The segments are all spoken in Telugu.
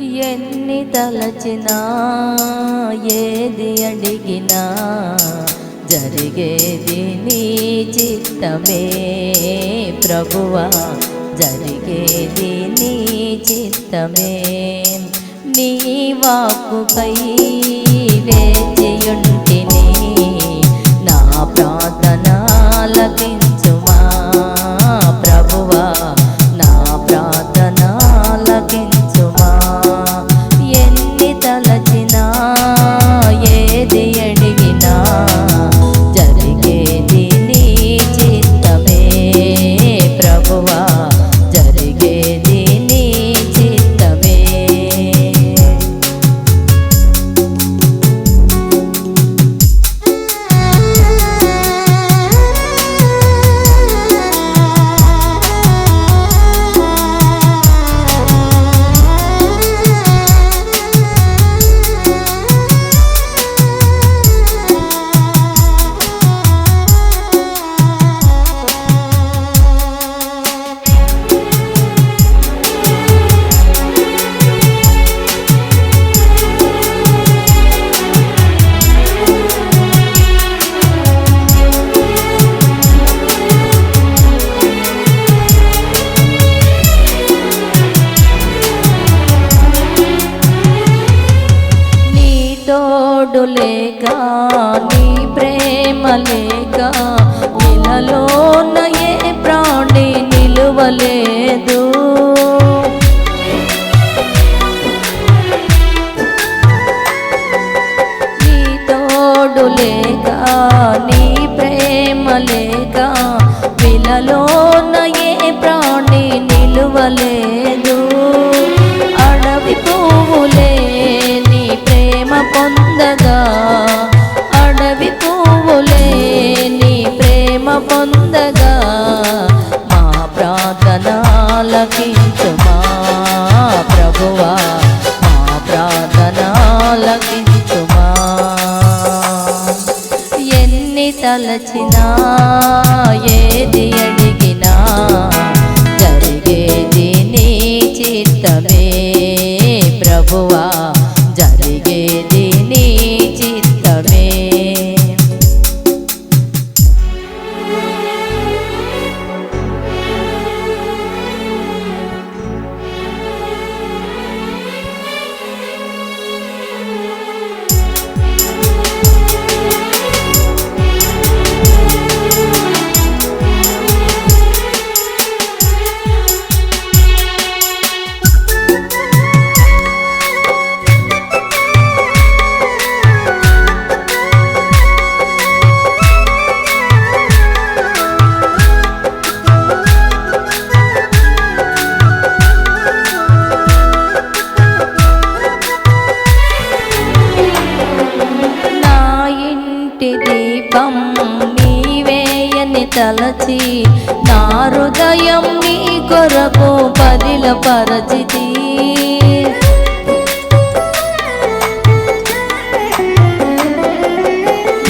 ఎన్ని తలచినా ఏది అడిగినా జరిగేది నీ చిత్తమే ప్రభువా. జరిగేది నీ చిత్తమే. నీ వాక్కుపై వేచియుంటిని నా ప్రార్థనాలకి లేక నీ ప్రేమ లేక ఇలలోన ఏ ప్రాణి నిలువలేదు. నీ తోడు లేక నీ ప్రేమ లేక పువ్వులే నీ ప్రేమ పొందగా మా ప్రార్థన లభించుమా ప్రభువా మా ప్రార్థన లభించుమా ఎన్ని తలచినా ఏది అడిగినా కొరకు పదిల పరచితి.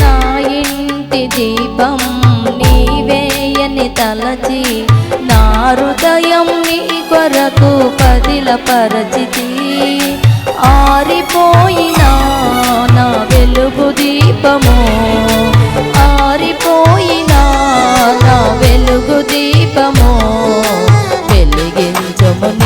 నా ఇంటి దీపం నీవేయని తలచి నా హృదయం నీ కొరకు పదిల పరచితి. ఆరిపోయినా నా వెలుగు దీపము ఆరిపోయినా నా వెలుగు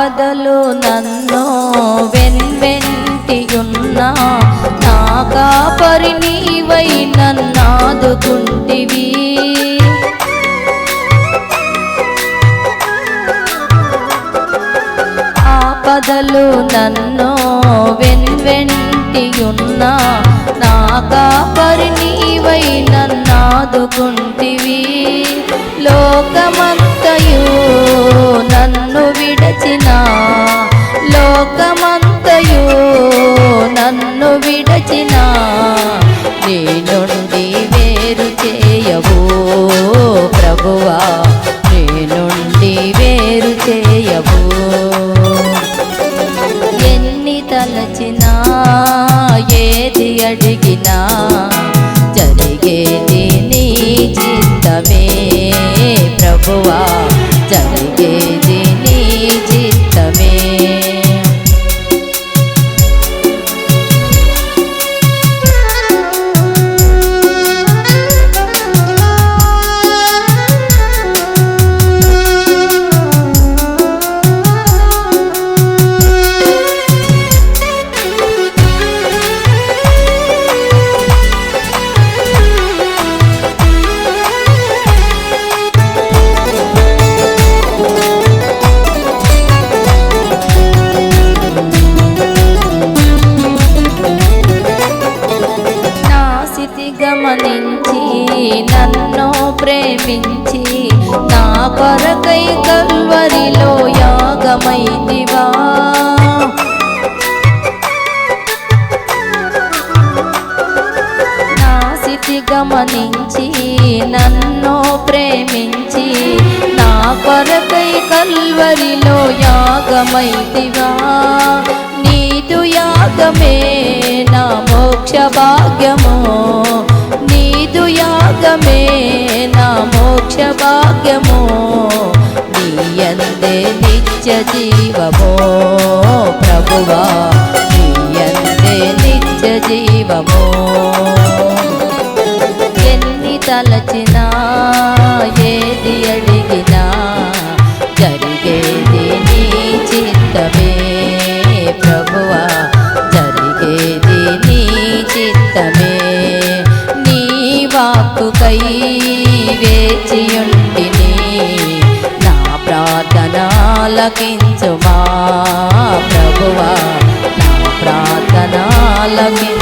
ఆపదలు నన్ను వెన్వెంటియున్నా నా కాపరి నీవై నన్నాదుకుంటివి. ఆపదలు నన్ను వెన్వెంటియున్నా నా కాపరి నీవై నన్నాదుకుంటివి. లోకమంతయు అడిగినా జరిగేది నీ చిత్తమే ప్రభువా జరిగేది గమనించి నన్ను ప్రేమించి నా కొరకై కల్వరిలో యాగమైతివా? నీదు యాగమే నా మోక్ష భాగ్యము? నీదు యాగమే నా మోక్ష భాగ్యము? నీయందే నిత్య జీవమో ప్రభువా? నీయందే నిత్య జీవమో? తలచినా ఏది అడిగినా జరిగేది నీ చిత్తమే ప్రభువా. జరిగేది నీ చిత్తమే నీ వాక్కుకై వేచియుండిని నా ప్రార్థనాలకించుమా ప్రభువా. నా ప్రార్థనాలకించుమా